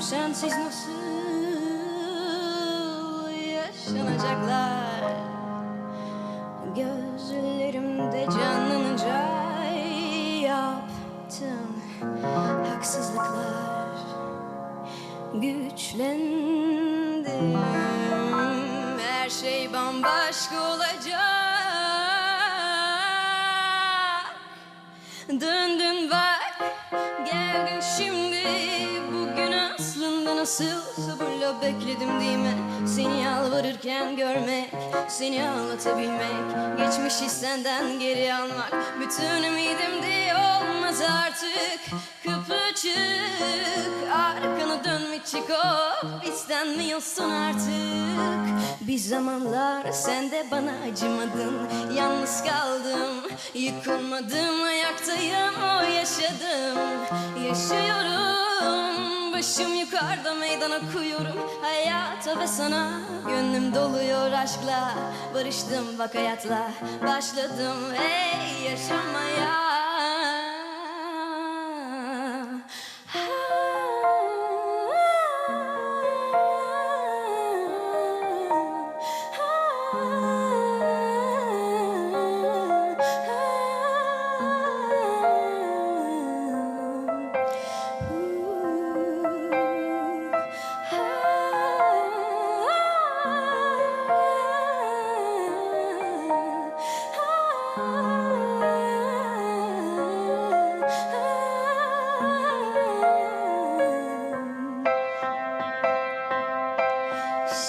sensiz nasıl yaşanacaklar? Gözlerimde canlanınca yaptım haksızlıklar Güçlendim. Her şey bambaşka olacak Döndün bak geldin şimdi. Bugün aslında nasıl sabırla bekledim değil mi? Seni yalvarırken görmek Seni anlatabilmek Geçmişi senden geri almak. Bütün ümidimdi olmaz artık. Kıpırcık Arkanı dönme çıkıp istenmiyorsun artık. Bir zamanlar sen de bana acımadın. Yalnız kaldım Yıkılmadım ayaktayım o yaşadım. Yaşıyorum Başım yukarıda meydan okuyorum Hayata ve sana Gönlüm doluyor aşkla. Barıştım bak hayatla Başladım hey yaşamaya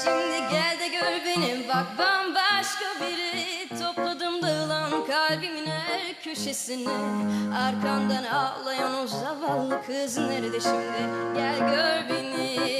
Şimdi gel de gör beni bak bambaşka biri. Topladım dağılan kalbimin her köşesini. Arkandan ağlayan o zavallı kız nerede şimdi? Gel gör beni